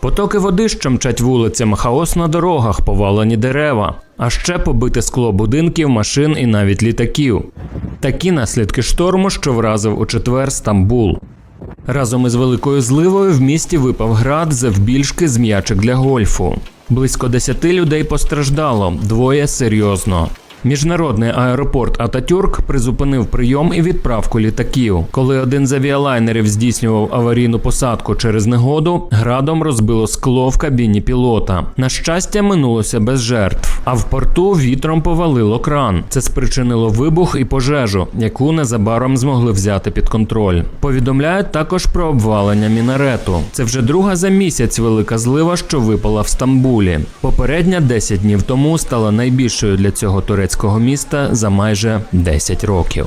Потоки води, що мчать вулицями, хаос на дорогах, повалені дерева, а ще побите скло будинків, машин і навіть літаків. Такі наслідки шторму, що вразив у четвер Стамбул. Разом із великою зливою в місті випав град завбільшки з м'ячик для гольфу. Близько десяти людей постраждало, двоє серйозно. Міжнародний аеропорт Ататюрк призупинив прийом і відправку літаків. Коли один з авіалайнерів здійснював аварійну посадку через негоду, градом розбило скло в кабіні пілота. На щастя, минулося без жертв. А в порту вітром повалило кран. Це спричинило вибух і пожежу, яку незабаром змогли взяти під контроль. Повідомляють також про обвалення мінарету. Це вже друга за місяць велика злива, що випала в Стамбулі. Попередня 10 днів тому стала найбільшою для цього турецького міста за майже 10 років.